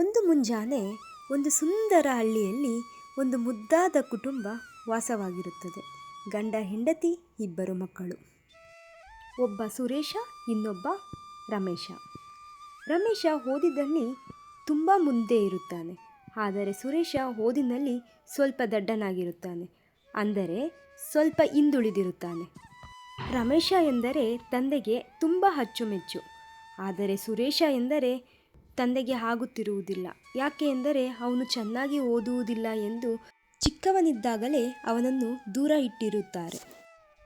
ಒಂದು ಮುಂಜಾನೆ ಒಂದು ಸುಂದರ ಹಳ್ಳಿಯಲ್ಲಿ ಒಂದು ಮುದ್ದಾದ ಕುಟುಂಬ ವಾಸವಾಗಿರುತ್ತದೆ. ಗಂಡ ಹೆಂಡತಿ, ಇಬ್ಬರು ಮಕ್ಕಳು. ಒಬ್ಬ ಸುರೇಶ, ಇನ್ನೊಬ್ಬ ರಮೇಶ. ರಮೇಶ ಓದಿದಲ್ಲಿ ತುಂಬ ಮುಂದೆ ಇರುತ್ತಾನೆ. ಆದರೆ ಸುರೇಶ ಓದಿನಲ್ಲಿ ಸ್ವಲ್ಪ ದಡ್ಡನಾಗಿರುತ್ತಾನೆ. ಅಂದರೆ ಸ್ವಲ್ಪ ಹಿಂದುಳಿದಿರುತ್ತಾನೆ. ರಮೇಶ ಎಂದರೆ ತಂದೆಗೆ ತುಂಬ ಅಚ್ಚುಮೆಚ್ಚು. ಆದರೆ ಸುರೇಶ ಎಂದರೆ ತಂದೆಗೆ ಆಗುತ್ತಿರುವುದಿಲ್ಲ. ಯಾಕೆ ಎಂದರೆ ಅವನು ಚೆನ್ನಾಗಿ ಓದುವುದಿಲ್ಲ ಎಂದು ಚಿಕ್ಕವನಿದ್ದಾಗಲೇ ಅವನನ್ನು ದೂರ ಇಟ್ಟಿರುತ್ತಾರೆ.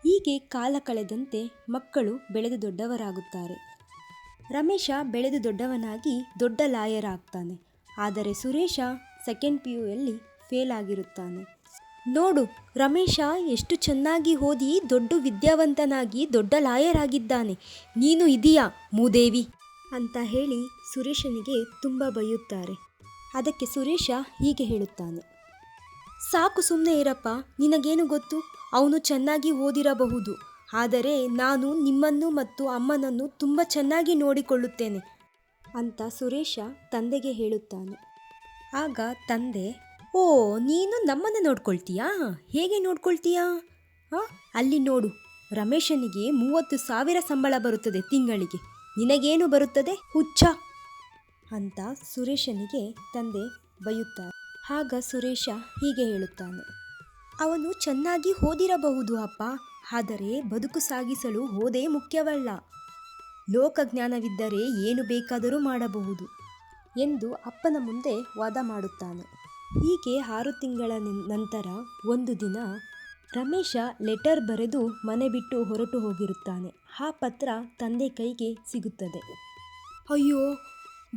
ಹೀಗೆ ಕಾಲ ಕಳೆದಂತೆ ಮಕ್ಕಳು ಬೆಳೆದು ದೊಡ್ಡವರಾಗುತ್ತಾರೆ. ರಮೇಶ ಬೆಳೆದು ದೊಡ್ಡವನಾಗಿ ದೊಡ್ಡ ಲಾಯರ್ ಆಗ್ತಾನೆ. ಆದರೆ ಸುರೇಶ ಸೆಕೆಂಡ್ ಪಿ ಯುಯಲ್ಲಿ ಫೇಲ್ ಆಗಿರುತ್ತಾನೆ. ನೋಡು, ರಮೇಶ ಎಷ್ಟು ಚೆನ್ನಾಗಿ ಓದಿ ದೊಡ್ಡ ವಿದ್ಯಾವಂತನಾಗಿ ದೊಡ್ಡ ಲಾಯರ್ ಆಗಿದ್ದಾನೆ. ನೀನು ಇದೀಯಾ, ಮೂದೇವಿ? ಅಂತ ಹೇಳಿ ಸುರೇಶನಿಗೆ ತುಂಬ ಬೈಯುತ್ತಾರೆ. ಅದಕ್ಕೆ ಸುರೇಶ ಹೀಗೆ ಹೇಳುತ್ತಾನೆ. ಸಾಕು ಸುಮ್ಮನೆ ಇರಪ್ಪ, ನಿನಗೇನು ಗೊತ್ತು? ಅವನು ಚೆನ್ನಾಗಿ ಓದಿರಬಹುದು. ಆದರೆ ನಾನು ನಿಮ್ಮನ್ನು ಮತ್ತು ಅಮ್ಮನನ್ನು ತುಂಬ ಚೆನ್ನಾಗಿ ನೋಡಿಕೊಳ್ಳುತ್ತೇನೆ ಅಂತ ಸುರೇಶ ತಂದೆಗೆ ಹೇಳುತ್ತಾನೆ. ಆಗ ತಂದೆ, ಓ, ನೀನು ನಮ್ಮನ್ನು ನೋಡ್ಕೊಳ್ತೀಯಾ? ಹೇಗೆ ನೋಡ್ಕೊಳ್ತೀಯಾ? ಅಲ್ಲಿ ನೋಡು, ರಮೇಶನಿಗೆ ಮೂವತ್ತು ಸಾವಿರ ಸಂಬಳ ಬರುತ್ತದೆ ತಿಂಗಳಿಗೆ. ನಿನಗೇನು ಬರುತ್ತದೆ? ಹುಚ್ಚ! ಅಂತ ಸುರೇಶನಿಗೆ ತಂದೆ ಬೈಯುತ್ತಾರೆ. ಆಗ ಸುರೇಶ ಹೀಗೆ ಹೇಳುತ್ತಾನೆ. ಅವನು ಚೆನ್ನಾಗಿ ಓದಿರಬಹುದು ಅಪ್ಪ, ಆದರೆ ಬದುಕು ಸಾಗಿಸಲು ಓದೇ ಮುಖ್ಯವಲ್ಲ. ಲೋಕಜ್ಞಾನವಿದ್ದರೆ ಏನು ಬೇಕಾದರೂ ಮಾಡಬಹುದು ಎಂದು ಅಪ್ಪನ ಮುಂದೆ ವಾದ ಮಾಡುತ್ತಾನೆ. ಹೀಗೆ ಆರು ತಿಂಗಳ ನಂತರ ಒಂದು ದಿನ ರಮೇಶ ಲೆಟರ್ ಬರೆದು ಮನೆ ಬಿಟ್ಟು ಹೊರಟು ಹೋಗಿರುತ್ತಾನೆ. ಆ ಪತ್ರ ತಂದೆ ಕೈಗೆ ಸಿಗುತ್ತದೆ. ಅಯ್ಯೋ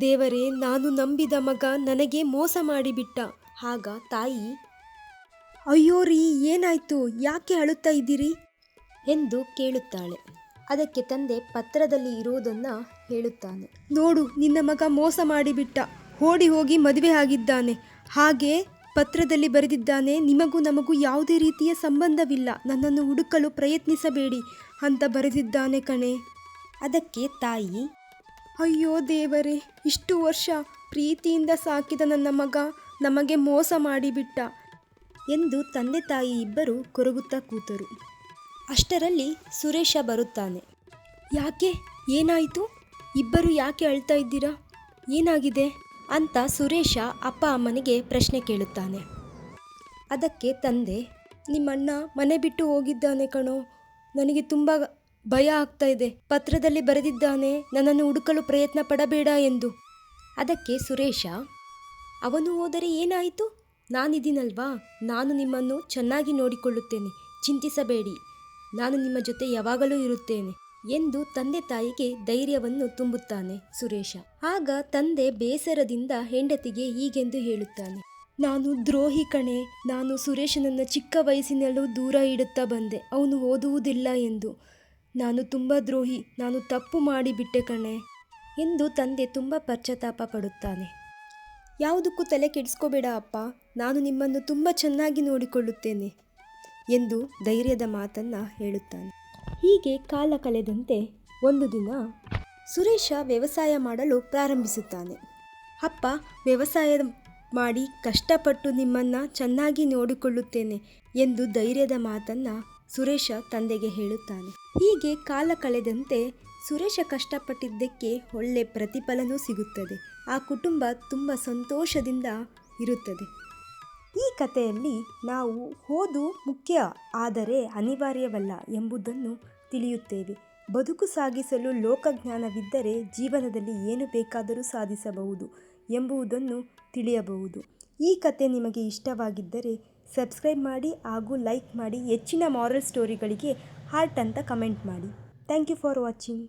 ದೇವರೇ ನಾನು ನಂಬಿದ ಮಗ ನನಗೆ ಮೋಸ ಮಾಡಿಬಿಟ್ಟ. ಆಗ ತಾಯಿ ಅಯ್ಯೋ ರೀ ಏನಾಯ್ತು? ಯಾಕೆ ಅಳುತ್ತಾ ಇದ್ದೀರಿ? ಎಂದು ಕೇಳುತ್ತಾಳೆ. ಅದಕ್ಕೆ ತಂದೆ ಪತ್ರದಲ್ಲಿ ಇರುವುದನ್ನು ಹೇಳುತ್ತಾನೆ. ನೋಡು ನಿನ್ನ ಮಗ ಮೋಸ ಮಾಡಿಬಿಟ್ಟ. ಓಡಿ ಹೋಗಿ ಮದುವೆ ಆಗಿದ್ದಾನೆ. ಹಾಗೆ ಪತ್ರದಲ್ಲಿ ಬರೆದಿದ್ದಾನೆ, ನಿಮಗೂ ನಮಗೂ ಯಾವುದೇ ರೀತಿಯ ಸಂಬಂಧವಿಲ್ಲ. ನನ್ನನ್ನು ಹುಡುಕಲು ಪ್ರಯತ್ನಿಸಬೇಡಿ ಅಂತ ಬರೆದಿದ್ದಾನೆ ಕಣೆ. ಅದಕ್ಕೆ ತಾಯಿ, ಅಯ್ಯೋ ದೇವರೇ, ಇಷ್ಟು ವರ್ಷ ಪ್ರೀತಿಯಿಂದ ಸಾಕಿದ ನನ್ನ ಮಗ ನಮಗೆ ಮೋಸ ಮಾಡಿಬಿಟ್ಟ ಎಂದು ತಂದೆ ತಾಯಿ ಇಬ್ಬರು ಕೊರಗುತ್ತಾ ಕೂತರು. ಅಷ್ಟರಲ್ಲಿ ಸುರೇಶ ಬರುತ್ತಾನೆ. ಯಾಕೆ? ಏನಾಯಿತು? ಇಬ್ಬರು ಯಾಕೆ ಅಳ್ತಾ ಇದ್ದೀರಾ? ಏನಾಗಿದೆ? ಅಂತ ಸುರೇಶ ಅಪ್ಪ ಅಮ್ಮನಿಗೆ ಪ್ರಶ್ನೆ ಕೇಳುತ್ತಾನೆ. ಅದಕ್ಕೆ ತಂದೆ, ನಿಮ್ಮಣ್ಣ ಮನೆ ಬಿಟ್ಟು ಹೋಗಿದ್ದಾನೆ ಕಣೋ. ನನಗೆ ತುಂಬ ಭಯ ಆಗ್ತಾ ಇದೆ. ಪತ್ರದಲ್ಲಿ ಬರೆದಿದ್ದಾನೆ, ನನ್ನನ್ನು ಹುಡುಕಲು ಪ್ರಯತ್ನ ಪಡಬೇಡ ಎಂದು. ಅದಕ್ಕೆ ಸುರೇಶ, ಅವನು ಹೋದರೆ ಏನಾಯಿತು? ನಾನಿದ್ದೀನಲ್ವಾ? ನಾನು ನಿಮ್ಮನ್ನು ಚೆನ್ನಾಗಿ ನೋಡಿಕೊಳ್ಳುತ್ತೇನೆ. ಚಿಂತಿಸಬೇಡಿ. ನಾನು ನಿಮ್ಮ ಜೊತೆ ಯಾವಾಗಲೂ ಇರುತ್ತೇನೆ. ಎಂದು ತಂದೆ ತಾಯಿಗೆ ಧೈರ್ಯವನ್ನು ತುಂಬುತ್ತಾನೆ ಸುರೇಶ. ಆಗ ತಂದೆ ಬೇಸರದಿಂದ ಹೆಂಡತಿಗೆ ಹೀಗೆಂದು ಹೇಳುತ್ತಾನೆ. ನಾನು ದ್ರೋಹಿ ಕಣೆ, ನಾನು ಸುರೇಶನನ್ನು ಚಿಕ್ಕ ವಯಸ್ಸಿನಲ್ಲೂ ದೂರ ಇಡುತ್ತಾ ಬಂದೆ. ಅವನು ಓದುವುದಿಲ್ಲ ಎಂದು. ನಾನು ತುಂಬ ದ್ರೋಹಿ, ನಾನು ತಪ್ಪು ಮಾಡಿಬಿಟ್ಟೆ ಕಣೆ ಎಂದು ತಂದೆ ತುಂಬ ಪಶ್ಚಾತ್ತಾಪ ಪಡುತ್ತಾನೆ. ಯಾವುದಕ್ಕೂ ತಲೆ ಕೆಡಿಸ್ಕೋಬೇಡ ಅಪ್ಪ, ನಾನು ನಿಮ್ಮನ್ನು ತುಂಬ ಚೆನ್ನಾಗಿ ನೋಡಿಕೊಳ್ಳುತ್ತೇನೆ ಎಂದು ಧೈರ್ಯದ ಮಾತನ್ನು ಹೇಳುತ್ತಾನೆ. ಹೀಗೆ ಕಾಲ ಕಳೆದಂತೆ ಒಂದು ದಿನ ಸುರೇಶ ವ್ಯವಸಾಯ ಮಾಡಲು ಪ್ರಾರಂಭಿಸುತ್ತಾನೆ. ಅಪ್ಪ, ವ್ಯವಸಾಯ ಮಾಡಿ ಕಷ್ಟಪಟ್ಟು ನಿಮ್ಮನ್ನು ಚೆನ್ನಾಗಿ ನೋಡಿಕೊಳ್ಳುತ್ತೇನೆ ಎಂದು ಧೈರ್ಯದ ಮಾತನ್ನು ಸುರೇಶ ತಂದೆಗೆ ಹೇಳುತ್ತಾನೆ. ಹೀಗೆ ಕಾಲ ಕಳೆದಂತೆ ಸುರೇಶ ಕಷ್ಟಪಟ್ಟಿದ್ದಕ್ಕೆ ಒಳ್ಳೆ ಪ್ರತಿಫಲನೂ ಸಿಗುತ್ತದೆ. ಆ ಕುಟುಂಬ ತುಂಬ ಸಂತೋಷದಿಂದ ಇರುತ್ತದೆ. ಈ ಕಥೆಯಲ್ಲಿ ನಾವು ಓದು ಮುಖ್ಯ, ಆದರೆ ಅನಿವಾರ್ಯವಲ್ಲ ಎಂಬುದನ್ನು ತಿಳಿಯುತ್ತೇವೆ. ಬದುಕು ಸಾಗಿಸಲು ಲೋಕಜ್ಞಾನವಿದ್ದರೆ ಜೀವನದಲ್ಲಿ ಏನು ಬೇಕಾದರೂ ಸಾಧಿಸಬಹುದು ಎಂಬುದನ್ನು ತಿಳಿಯಬಹುದು. ಈ ಕತೆ ನಿಮಗೆ ಇಷ್ಟವಾಗಿದ್ದರೆ ಸಬ್ಸ್ಕ್ರೈಬ್ ಮಾಡಿ ಹಾಗೂ ಲೈಕ್ ಮಾಡಿ, ಹೆಚ್ಚಿನ ಮಾರಲ್ ಸ್ಟೋರಿಗಳಿಗೆ ಹಾರ್ಟ್ ಅಂತ ಕಮೆಂಟ್ ಮಾಡಿ. Thank you for watching